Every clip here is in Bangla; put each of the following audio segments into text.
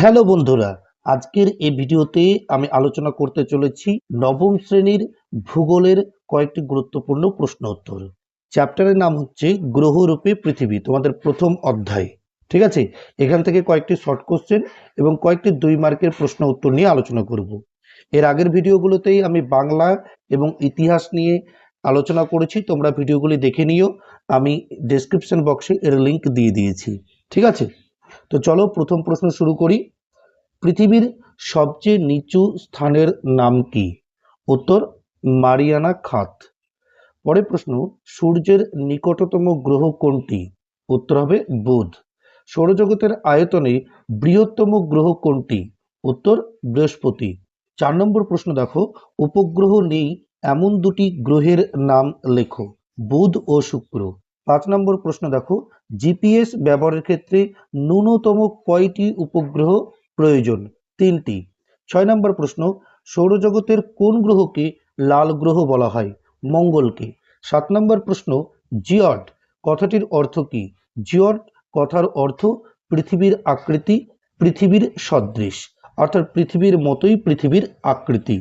হ্যালো বন্ধুরা, আজকের এই ভিডিওতে আমি আলোচনা করতে চলেছি নবম শ্রেণির ভূগোলের কয়েকটি গুরুত্বপূর্ণ প্রশ্ন উত্তর। চ্যাপ্টারের নাম হচ্ছে গ্রহরূপে পৃথিবী, তোমাদের প্রথম অধ্যায়। ঠিক আছে? এখান থেকে কয়েকটি শর্ট কোশ্চেন এবং কয়েকটি দুই মার্কের প্রশ্ন উত্তর নিয়ে আলোচনা করব। এর আগের ভিডিওগুলোতেই আমি বাংলা এবং ইতিহাস নিয়ে আলোচনা করেছি, তোমরা ভিডিওগুলি দেখে নিও। আমি ডেসক্রিপশন বক্সে এর লিংক দিয়ে দিয়েছি। ঠিক আছে? তো চলো প্রথম প্রশ্ন শুরু করি। পৃথিবীর সবচেয়ে নিচু স্থানের নাম কি? উত্তর, মারিয়ানা খাত। পরের প্রশ্ন, সূর্যের নিকটতম গ্রহ কোনটি? উত্তর হবে বুধ। সৌরজগতের আয়তনে বৃহত্তম গ্রহ কোনটি? উত্তর, বৃহস্পতি। চার নম্বর প্রশ্ন দেখো, উপগ্রহ নেই, এমন দুটি গ্রহের নাম লেখো, বুধ ও শুক্র। পাঁচ নম্বর প্রশ্ন দেখো, জিপিএস ব্যবহারের ক্ষেত্রে ন্যূনতম কয়টি উপগ্রহ প্রয়োজন? তিনটি। ছয় নম্বর প্রশ্ন, সৌরজগতের কোন গ্রহকে লাল গ্রহ বলা হয়? মঙ্গলকে। সাত নম্বর প্রশ্ন জিয়ট কথাটির অর্থ কি? জিয়ট কথার অর্থ পৃথিবীর আকৃতি, পৃথিবীর সদৃশ, অর্থাৎ পৃথিবীর মতোই পৃথিবীর আকৃতি।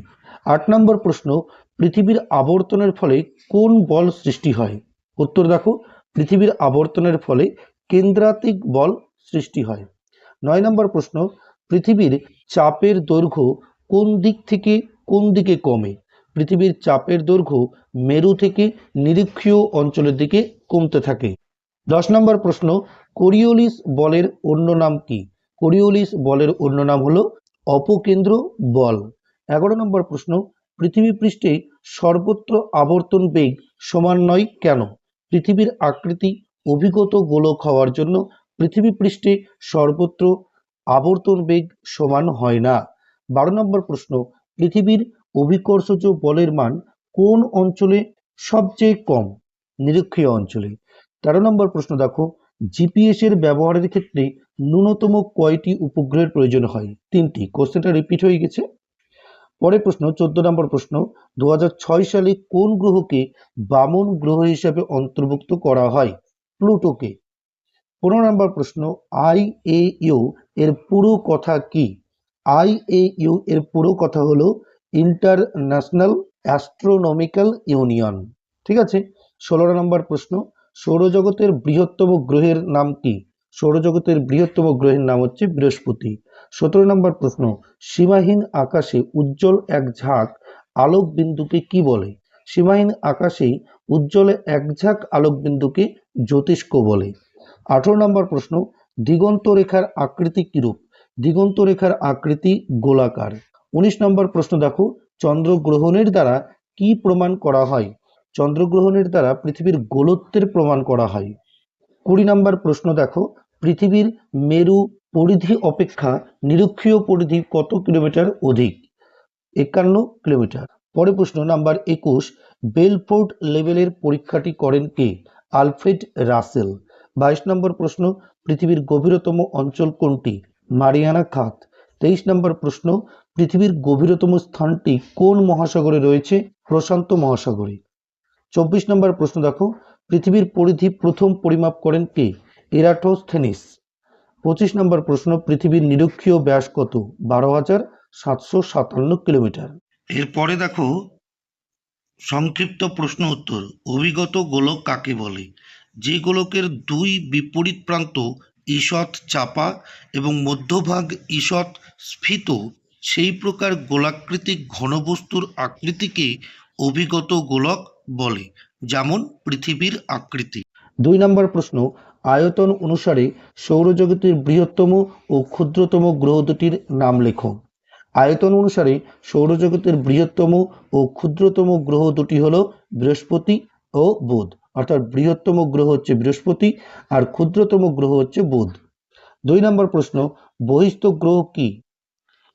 আট নম্বর প্রশ্ন, পৃথিবীর আবর্তনের ফলে কোন বল সৃষ্টি হয়? উত্তর দেখো পৃথিবীর আবর্তনের ফলে কেন্দ্রাতিক বল সৃষ্টি হয়। নয় নম্বর প্রশ্ন, পৃথিবীর চাপের দৈর্ঘ্য কোন দিক থেকে কোন দিকে কমে? পৃথিবীর চাপের দৈর্ঘ্য মেরু থেকে নিরীক্ষীয় অঞ্চলের দিকে কমতে থাকে। দশ নম্বর প্রশ্ন, কোরিওলিস বলের অন্য নাম কি? কোরিওলিস বলের অন্য নাম হলো অপকেন্দ্র বল। এগারো নম্বর প্রশ্ন, পৃথিবী পৃষ্ঠে সর্বত্র আবর্তন বেগ সমান নয় কেন? পৃথিবীর আকৃতি অভিগত গোলক হওয়ার জন্য পৃথিবী পৃষ্ঠে সর্বত্র আবর্তন বেগ সমান হয় না। বারো নম্বর প্রশ্ন, পৃথিবীর অভিকর্ষজ বলের মান কোন অঞ্চলে সবচেয়ে কম? নিরক্ষীয় অঞ্চলে। তেরো নম্বর প্রশ্ন দেখো জিপিএস এর ব্যবহারের ক্ষেত্রে ন্যূনতম কয়টি উপগ্রহের প্রয়োজন হয়? তিনটি। কোশ্চেনটা রিপিট হয়ে গেছে। পরের প্রশ্ন, চোদ্দ নম্বর প্রশ্ন দু হাজার ছয় সালে কোন গ্রহকে বামন গ্রহ হিসাবে অন্তর্ভুক্ত করা হয়? প্লুটোকে। পনেরো নম্বর প্রশ্ন, আই এ ইউ এর পুরো কথা কি? আই এ ইউ এর পুরো কথা হলো ইন্টারন্যাশনাল অ্যাস্ট্রোনমিক্যাল ইউনিয়ন। ঠিক আছে? ষোলো নম্বর প্রশ্ন, সৌরজগতের বৃহত্তম গ্রহের নাম কি? সৌরজগতের বৃহত্তম গ্রহের নাম হচ্ছে বৃহস্পতি। সতেরো নম্বর প্রশ্ন, সীমাহীন আকাশে উজ্জ্বল এক ঝাঁক আলোক বিন্দুকে কি বলে? সীমাহীন আকাশে উজ্জ্বল এক ঝাঁক আলোক বিন্দুকে জ্যোতিষ্ক বলে। আঠেরো নম্বর প্রশ্ন, দিগন্ত রেখার আকৃতি কিরূপ? দিগন্ত রেখার আকৃতি গোলাকার। উনিশ নম্বর প্রশ্ন দেখো, চন্দ্রগ্রহণের দ্বারা কি প্রমাণ করা হয়? চন্দ্রগ্রহণের দ্বারা পৃথিবীর গোলত্বের প্রমাণ করা হয়। কুড়ি নম্বর প্রশ্ন দেখো, পৃথিবীর মেরু পরিধি অপেক্ষা নিরক্ষীয় পরিধি কত কিলোমিটার অধিক? একান্ন কিলোমিটার। পরে প্রশ্ন, নাম্বার একুশ বেলফোর্ট লেভেলের পরীক্ষাটি করেন কে? Alfred Russel. বাইশ নম্বর প্রশ্ন, পৃথিবীর গভীরতম অঞ্চল কোনটি? মারিয়ানা খাত। তেইশ নম্বর প্রশ্ন, পৃথিবীর গভীরতম স্থানটি কোন মহাসাগরে রয়েছে? প্রশান্ত মহাসাগরে। চব্বিশ নম্বর প্রশ্ন দেখো, পৃথিবীর পরিধি প্রথম পরিমাপ করেন কে? এরাটোস্থেনিস। পঁচিশ নম্বর প্রশ্ন পৃথিবীর নিরক্ষীয় ব্যাস কত? বারো হাজার সাতশো সাতান্ন কিলোমিটার। এরপরে দেখো সংক্ষিপ্ত প্রশ্ন উত্তর অভিগত গোলক কাকে বলে? যে গোলকের দুই বিপরীত প্রান্ত ঈষৎ চাপা এবং মধ্যভাগ ঈষৎ স্ফীত সেই প্রকার গোলাকৃতিক ঘনবস্তুর আকৃতিকে অভিগত গোলক বলে যেমন পৃথিবীর আকৃতি। দুই নম্বর প্রশ্ন আয়তন অনুসারে সৌরজগতের বৃহত্তম ও ক্ষুদ্রতম গ্রহ দুটির নাম লেখো। আয়তন অনুসারে সৌরজগতের বৃহত্তম ও ক্ষুদ্রতম গ্রহ দুটি হল বৃহস্পতি ও বুধ। অর্থাৎ বৃহত্তম গ্রহ হচ্ছে বৃহস্পতি আর ক্ষুদ্রতম গ্রহ হচ্ছে বুধ। দুই নম্বর প্রশ্ন, বহিস্থ গ্রহ কি?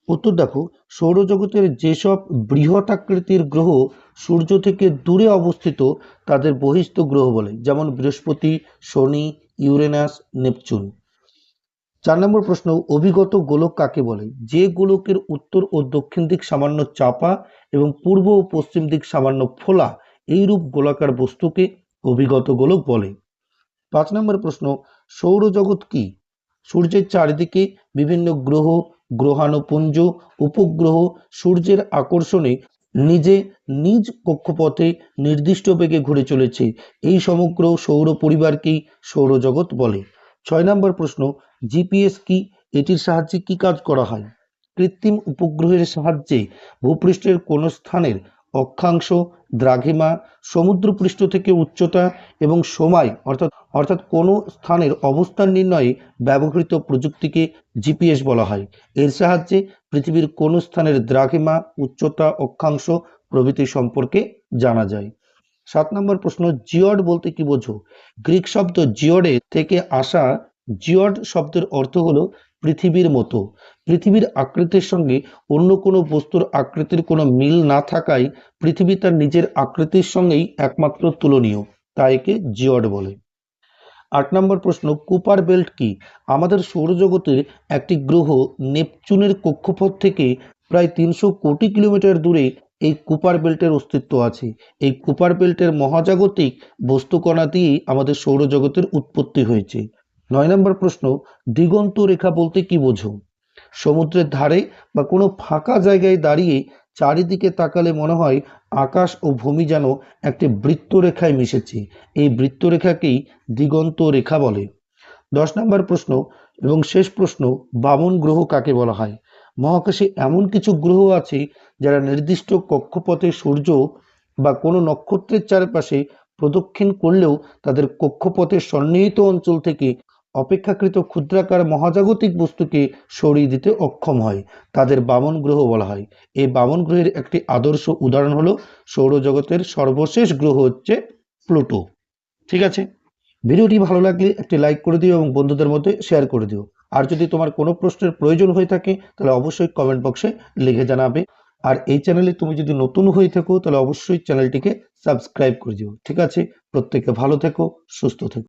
উত্তর দেখো, সৌরজগতের যেসব বৃহৎ আকৃতির গ্রহ সূর্য থেকে দূরে অবস্থিত, তাদের বহিস্থ গ্রহ বলে। যেমন বৃহস্পতি, শনি ইউরেনাস, নেপচুন। চার নম্বর প্রশ্ন, অভিগত গোলক কাকে বলে? যে গোলকের উত্তর ও দক্ষিণ দিক সামান্য চাপা এবং পূর্ব ও পশ্চিম দিক সামান্য ফোলা, এইরূপ গোলাকার বস্তুকে অভিগত গোলক বলে। পাঁচ নম্বর প্রশ্ন, সৌরজগৎ কি? সূর্যের চারিদিকে বিভিন্ন গ্রহ, গ্রহাণুপুঞ্জ, উপগ্রহ সূর্যের আকর্ষণে নিজে নিজ কক্ষপথে নির্দিষ্ট বেগে ঘুরে চলেছে। এই সমগ্র সৌর পরিবারকেই সৌরজগৎ বলে। ছয় নম্বর প্রশ্ন, জিপিএস কি? এটির সাহায্যে কি কাজ করা হয়? কৃত্রিম উপগ্রহের সাহায্যে ভূপৃষ্ঠের কোনো স্থানের অক্ষাংশ দ্রাঘিমা সমুদ্রপৃষ্ঠ থেকে উচ্চতা এবং সময়, অর্থাৎ অর্থাৎ কোনো স্থানের অবস্থান নির্ণয়ে ব্যবহৃত প্রযুক্তিকে জিপিএস বলা হয়। এর সাহায্যে পৃথিবীর কোনো স্থানের দ্রাঘিমা, উচ্চতা, অক্ষাংশ প্রভৃতি সম্পর্কে জানা যায়। সাত নম্বর প্রশ্ন, জিওড বলতে কি বোঝো? গ্রিক শব্দ জিওডে থেকে আসা জিওড শব্দের অর্থ হলো পৃথিবীর মতো। পৃথিবীর আকৃতির সঙ্গে অন্য কোনো বস্তুর আকৃতির কোনো মিল না থাকায় পৃথিবী তার নিজের আকৃতির সঙ্গেই একমাত্র তুলনীয় তাই একে জিওড বলে। আট নম্বর প্রশ্ন, কুপার বেল্ট কি? আমাদের সৌরজগতের একটি গ্রহ নেপচুনের কক্ষপথ থেকে প্রায় তিনশো কোটি কিলোমিটার দূরে এই কুপার বেল্টের অস্তিত্ব আছে। এই কুপার বেল্টের মহাজাগতিক বস্তুকণা দিয়েই আমাদের সৌরজগতের উৎপত্তি হয়েছে। নয় নম্বর প্রশ্ন, দিগন্ত রেখা বলতে কি বোঝো? সমুদ্রের ধারে বা কোনো ফাঁকা জায়গায় দাঁড়িয়ে চারিদিকে তাকালে মনে হয় আকাশ ও ভূমি যেন একটি বৃত্তরেখায় মিশেছে। এই বৃত্তরেখাকেই দিগন্ত রেখা বলে। দশ নম্বর প্রশ্ন এবং শেষ প্রশ্ন, বামন গ্রহ কাকে বলা হয়? মহাকাশে এমন কিছু গ্রহ আছে যারা নির্দিষ্ট কক্ষপথে সূর্য বা কোনো নক্ষত্রের চারপাশে প্রদক্ষিণ করলেও তাদের কক্ষপথের সন্নিহিত অঞ্চল থেকে অপেক্ষাকৃত ক্ষুদ্রাকার মহাজাগতিক বস্তুকে সরিয়ে দিতে অক্ষম হয়। তাদের বামন গ্রহ বলা হয়। এই বামন গ্রহের একটি আদর্শ উদাহরণ হলো সৌরজগতের সর্বশেষ গ্রহ হচ্ছে প্লুটো। ঠিক আছে? ভিডিওটি ভালো লাগলে একটি লাইক করে দিও এবং বন্ধুদের মধ্যে শেয়ার করে দিও। আর যদি তোমার কোনো প্রশ্নের প্রয়োজন হয়ে থাকে, তাহলে অবশ্যই কমেন্ট বক্সে লিখে জানাবে। আর এই চ্যানেলে তুমি যদি নতুন হয়ে থাকো, তাহলে অবশ্যই চ্যানেলটিকে সাবস্ক্রাইব করে দিও। ঠিক আছে? প্রত্যেকে ভালো থেকো, সুস্থ থেকো।